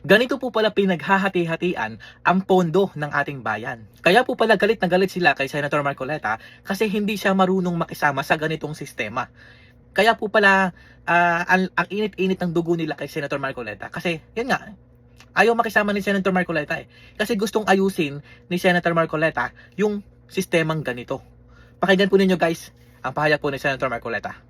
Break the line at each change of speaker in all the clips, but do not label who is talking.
Ganito po pala pinaghahati-hatian ang pondo ng ating bayan. Kaya po pala galit na galit sila kay Senator Marcoleta kasi hindi siya marunong makisama sa ganitong sistema. Kaya po pala ah, ang, ang init-init ng dugo nila kay Senator Marcoleta. Kasi, yun nga, ayaw makisama ni Senator Marcoleta eh. Kasi gustong ayusin ni Senator Marcoleta yung sistemang ganito. Pakinggan po ninyo guys ang pahayag po ni Senator Marcoleta.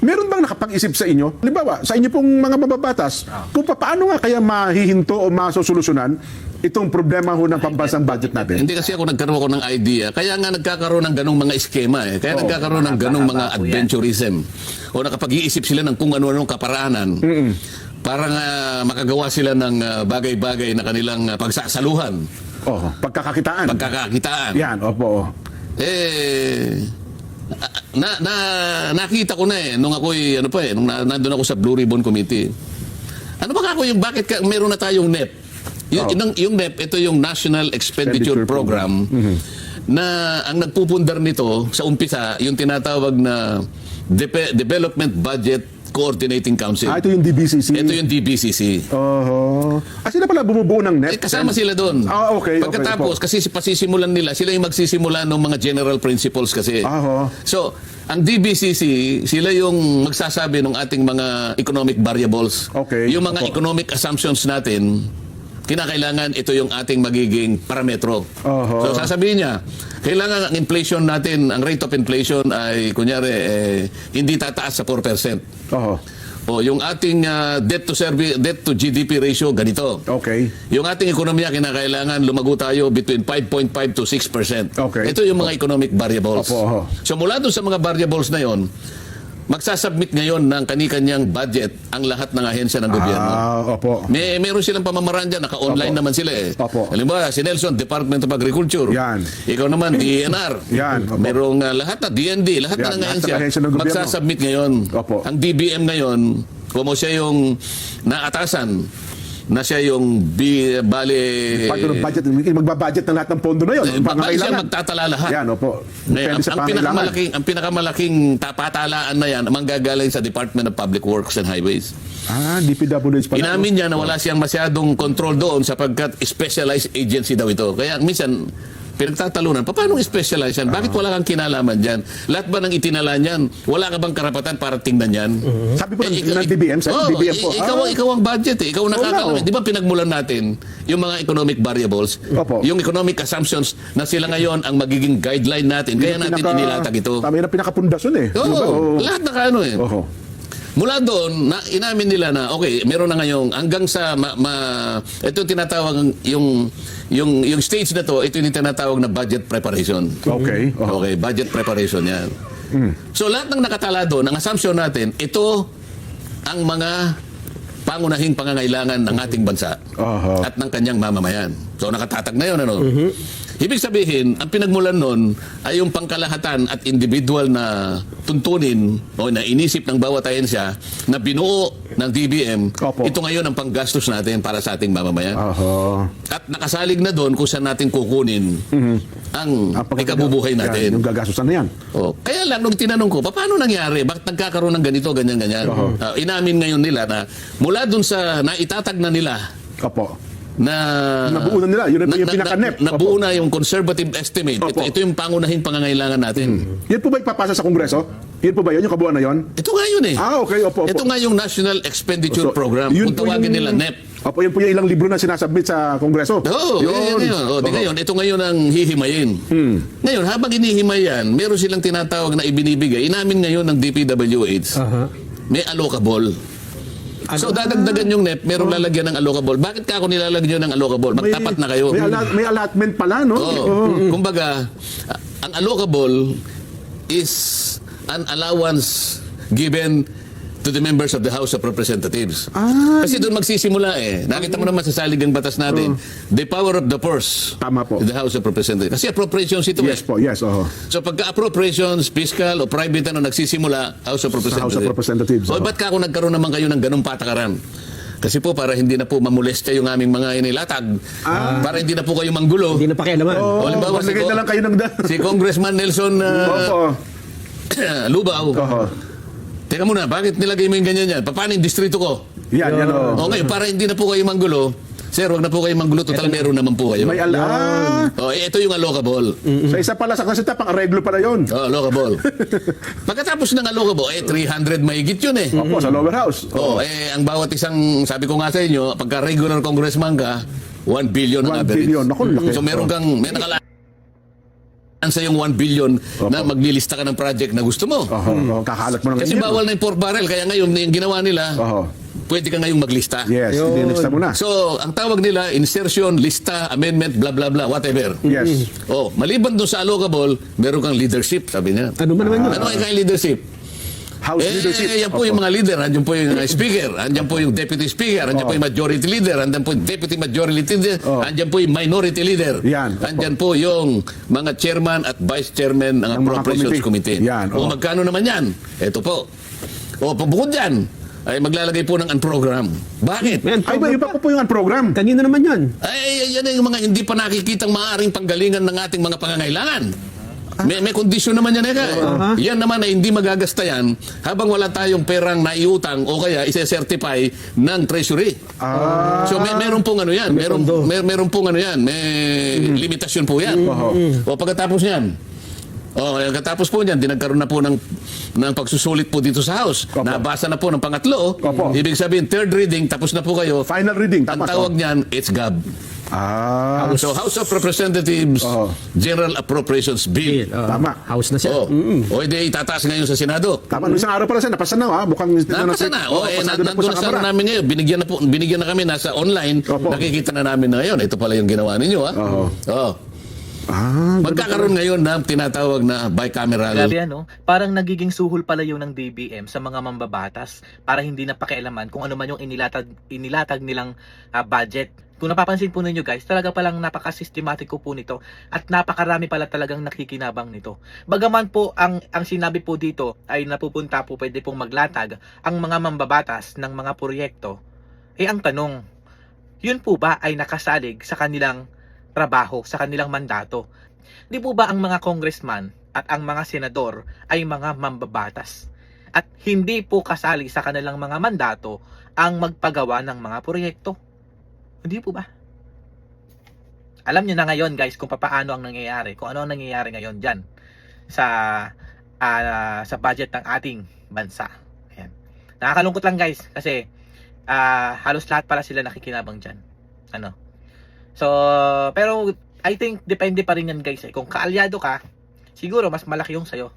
Meron bang nakapag-isip sa inyo? Halimbawa, sa inyo pong mga mababatas, kung paano nga kaya mahihinto o masosolusyonan itong problema ho ng pambansang budget natin?
Hindi kasi ako nagkaroon ako ng idea. Kaya nga nagkakaroon ng ganong mga eskema eh. Kaya
Oo.
nagkakaroon ng ganong mga adventurism. O nakapag-iisip sila ng kung ano-anong kaparaanan. Para nga makagawa sila ng ah, bagay-bagay na kanilang ah, pagsasaluhan,
Oh, pagkakakitaan.
pagkakakitaan.
Yan, opo.
Eh, na, na, nakita ko na eh, nung ako'y, ano pa eh, nung na, nandun ako sa Blue Ribbon Committee. Ano ba ako yung, bakit ka, meron na tayong NEP? Yung,
Oh.
yung, yung NEP, ito yung National Expenditure,
Expenditure Program.
Program, na ang nagpupundar nito sa umpisa, yung tinatawag na Dep- Development Budget Coordinating Council.
Ah, ito yung DBCC.
Ito yung DBCC.
Oho. Ah, sila pala bumubuo ng net?
Eh, kasama sila doon.
Ah, okay, okay,
Pagkatapos,
opo.
kasi pasisimulan nila, sila yung magsisimula ng mga general principles kasi.
Ah, ho.
So, ang DBCC, sila yung magsasabi ng ating mga economic variables.
Okay,
Yung mga
opo.
economic assumptions natin, kinakailangan ito yung ating magiging parametro.
Oho.
So, sasabihin niya, kailangan ang inflation natin, ang rate of inflation ay, kunyari, eh, hindi tataas sa 4%.
Oho.
O yung ating ah, debt to service debt to GDP ratio ganito.
Okay.
Yung ating ekonomiya kinakailangan lumago tayo between 5.5 to 6%.
Okay.
Ito yung mga economic variables.
Opo, oho.
So mula doon sa mga variables na yon, magsasubmit ngayon ng kani-kanyang budget ang lahat ng ahensya ng gobyerno.
Ah, opo.
May meron silang pamamaraan naka-online
Opo.
naman sila eh.
Opo.
Halimbawa, si Nelson, Department of Agriculture.
Yan.
Ikaw naman, DENR.
Yan, opo.
Merong ah, lahat na, DND, lahat
Yan,
na ng
lahat ng
ahensya.
ahensya ng gobyerno.
Magsasubmit ngayon.
Opo.
Ang DBM ngayon, kung siya yung naatasan, na siya yung bi, bale...
Part ng budget, magbabudget ng lahat ng pondo na yun.
Eh, bali siya magtatala lahat.
Yan, opo.
Ngayon, ang, ang pinakamalaking ang pinakamalaking tapatalaan na yan ang manggagaling sa Department of Public Works and Highways.
Ah, DPWH pala.
Inamin niya na wala siyang masyadong control doon sapagkat specialized agency daw ito. Kaya minsan, pinagtatalunan, "Pa- paano specialized yan? Bakit wala kang kinalaman dyan? Lahat ba ng itinala niyan? Wala ka bang karapatan para tingnan yan?
Sabi po ng,
Eh, ikaw-
ng DBM, sa
Oo,
DBM po.
i- ikaw,
Ah,
ikaw ang budget eh. Ikaw ang
Oo nga,
nakakalaman.
oh.
Di ba pinagmulan natin yung mga economic variables?
Opo.
Yung economic assumptions na sila ngayon ang magiging guideline natin. Kaya natin
pinaka-
inilatag ito.
Tama yun ang pinakapundasyon eh.
Oo,
Di ba?
Lahat na kaano eh.
Oho.
Mula doon, na, inamin nila na, okay, meron na ngayong, hanggang sa, ma, ma- ito yung tinatawag, yung, yung, yung stage na to, ito yung tinatawag na budget preparation.
Okay. Oho.
Okay, budget preparation yan. So lahat ng nakatala doon, ang assumption natin, ito ang mga pangunahing pangangailangan ng ating bansa
Oho.
at ng kanyang mamamayan. So nakatatag na yun, ano? Ibig sabihin, ang pinagmulan nun ay yung pangkalahatan at individual na tuntunin o na inisip ng bawat ahensya na binuo ng DBM,
Opo.
ito ngayon ang panggastos natin para sa ating mamamayan.
Oho.
At nakasalig na doon kung saan natin kukunin ang
Ang pagkaka-
ikabubuhay
Yan,
natin.
Yung gagastusan na yan.
Oh, kaya lang nung tinanong ko, "Pa, paano nangyari? Bakit nagkakaroon ng ganito, ganyan, ganyan? Ah, inamin ngayon nila na mula dun sa naitatag na nila
Opo.
Na
Nabuo na nila. Yun na- yung pinaka-NEP.
Na, nabuo na yung conservative estimate. Ito,
Opo.
ito yung pangunahing pangangailangan natin.
Yan po ba ipapasa sa Kongreso? Yan po ba yun? Yung kabuuan na yun?
Ito nga yun eh.
Ah, okay. Opo, opo.
Ito nga yung National Expenditure
So,
Program.
yun
Kung
po
tawagin
yung-
nila NEP.
Opo, yun po yung ilang libro na sinasubmit sa Kongreso.
Oo, yun. yun, yun. O, di ngayon, ito ngayon ang hihimayin.
Hmm.
Ngayon, habang inihimay yan, meron silang tinatawag na ibinibigay. Inamin ngayon ng DPWH, may allocable. So dadagdagan yung NEP, merong lalagyan ng allocable. Bakit ka ako nilalagyan ng allocable? Magtapat na kayo.
May, ala- may allotment pala, no?
Oo. Kumbaga, ang allocable is an allowance given to the members of the House of Representatives.
Ah.
Kasi doon magsisimula eh. Nakita mo naman sa saligang batas natin, the power of the purse.
Tama po.
The House of Representatives. Kasi appropriations ito
Yes
eh.
po, yes. Oh.
So pagka appropriations, fiscal o private ano nagsisimula, House of Representatives.
House of Representatives,
O
oo.
ba't ka ako nagkaroon naman kayo ng ganung patakaran? Kasi po para hindi na po mamulestya yung aming mga inilatag. Para hindi na po kayo manggulo.
Hindi na pakialaman.
Oo,
O, halimbawa, si
magbigay
Ko-
na lang kayo ng da-
si Congressman Nelson uh,
Opo.
Lubaw.
Oho.
Teka muna, bakit nilagay mo yung ganyan yan? Pa- Paano yung distrito ko?
Yan, yan oh.
O ngayon, para hindi na po kayo manggulo, sir, wag na po kayo manggulo, total meron naman po kayo.
May ala.
O, eh, ito yung allocable.
Sa isa pala sa kasita, pang areglo pala yun.
Oh, allocable. Pagkatapos ng allocable, eh, 300 mahigit yun eh.
Opo, sa lower house.
Oh, eh, ang bawat isang, sabi ko nga sa inyo, pagka regular congressman ka, 1 billion ang
1
average.
billion. Naku, laki.
So meron kang, may nakalaan sa yung 1 billion na maglilista ka ng project na gusto mo.
Oho, oh, kakalat mo ng
Kasi
ganyan.
bawal na yung pork barrel, kaya ngayon, yung ginawa nila,
Oho.
pwede ka ngayong maglista.
Yes, dinilista mo na.
So, ang tawag nila, insertion, lista, amendment, blah, blah, blah, whatever.
Yes.
Oh, maliban doon sa allocable, meron kang leadership, sabi niya.
Ano ba naman yun?
Ano ang kayong leadership?
House
Eh,
leadership.
yan po yung mga leader. Andyan po yung uh, speaker. Andyan po yung deputy speaker. Andyan po yung majority leader. Andyan po yung deputy majority leader.
Oh.
Andyan po yung minority leader.
Yan.
Andyan po yung mga chairman at vice chairman ng appropriations
committee.
committee.
Yan,
O
oh.
magkano naman yan? Ito po. O pabukod dyan, ay maglalagay po ng unprogram. Bakit?
Yan,
Ay, ba, iba po po yung program.
Kanina naman yan.
Ay, yan yung mga hindi pa nakikitang maaaring panggalingan ng ating mga pangangailangan. May, may kondisyon naman yan, Eka. Yan naman ay hindi magagasta yan habang wala tayong perang naiutang o kaya ise-certify ng treasury.
Ah.
So may meron pong ano yan, meron mer, meron pong ano yan, may limitasyon po yan. O pagkatapos niyan, Oh, pagkatapos po niyan, dinagkaroon na po ng, ng pagsusulit po dito sa House.
Opo.
Nabasa na po ng pangatlo.
Opo.
Ibig sabihin, third reading, tapos na po kayo.
Final reading.
Ang
Tama.
tawag niyan, it's GAB.
Ah.
So House of Representatives
Oo.
General Appropriations Bill.
Ah,
Tama.
House na siya.
Oh. O hindi itataas ngayon sa Senado.
Tama. Nung isang araw pala siya, napasa na ha. Mukhang...
Napasa na. O,
Oo,
eh,
pasado na po
nandun na sa
Kamara.
namin ngayon. Binigyan na, po, binigyan na kami nasa online.
Opo.
Nakikita na namin na ngayon. Ito pala yung ginawa ninyo. Ha?
Oo.
Oh.
Ah,
Magkakaroon ngayon ng tinatawag na bicameral.
Grabe ano, parang nagiging suhol pala yun ng DBM sa mga mambabatas para hindi na pakialaman kung ano man yung inilatag, inilatag nilang ah, budget. Kung napapansin po ninyo guys, talaga palang napaka-systematiko po nito at napakarami pala talagang nakikinabang nito. Bagaman po ang, ang sinabi po dito ay napupunta po pwede pong maglatag ang mga mambabatas ng mga proyekto, eh ang tanong, yun po ba ay nakasalig sa kanilang trabaho, sa kanilang mandato? Di po ba ang mga congressman at ang mga senador ay mga mambabatas? At hindi po kasali sa kanilang mga mandato ang magpagawa ng mga proyekto? Hindi po ba? Alam niyo na ngayon guys kung paano ang nangyayari, kung ano ang nangyayari ngayon dyan sa ah, sa budget ng ating bansa. Ayan. Nakakalungkot lang guys kasi ah, halos lahat pala sila nakikinabang dyan. Ano? So, pero I think depende pa rin yan guys eh. Kung kaalyado ka, siguro mas malaki yung sayo.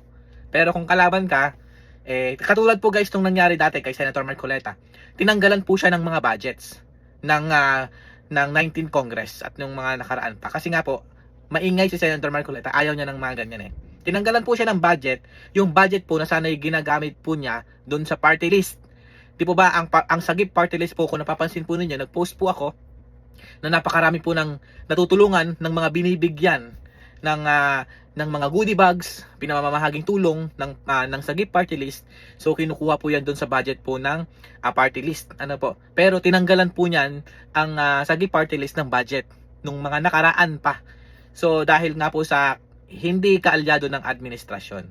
Pero kung kalaban ka, eh, katulad po guys nung nangyari dati kay Senator Marcoleta, tinanggalan po siya ng mga budgets ng ah, ng 19 Congress at nung mga nakaraan pa. Kasi nga po, maingay si Senator Marcoleta, ayaw niya ng mga ganyan eh. Tinanggalan po siya ng budget, yung budget po na sana'y ginagamit po niya doon sa party list. Di po ba, ang, ang sagip party list po, kung napapansin po ninyo, nag-post po ako na napakarami po ng natutulungan ng mga binibigyan ng ah, ng mga goodie bags, pinamamahaging tulong ng ah, ng Sagip Party List. So kinukuha po 'yan doon sa budget po ng ah, party list. Ano po? Pero tinanggalan po niyan ang ah, Sagip Party List ng budget nung mga nakaraan pa. So dahil nga po sa hindi kaalyado ng administrasyon.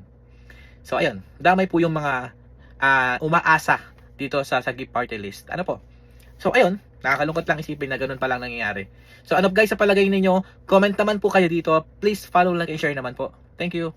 So ayun, damay po yung mga ah, umaasa dito sa Sagip Party List. Ano po? So ayun, Nakakalungkot lang isipin na ganun pa lang nangyayari. So ano guys sa palagay ninyo? Comment naman po kayo dito. Please follow, like, and share naman po. Thank you.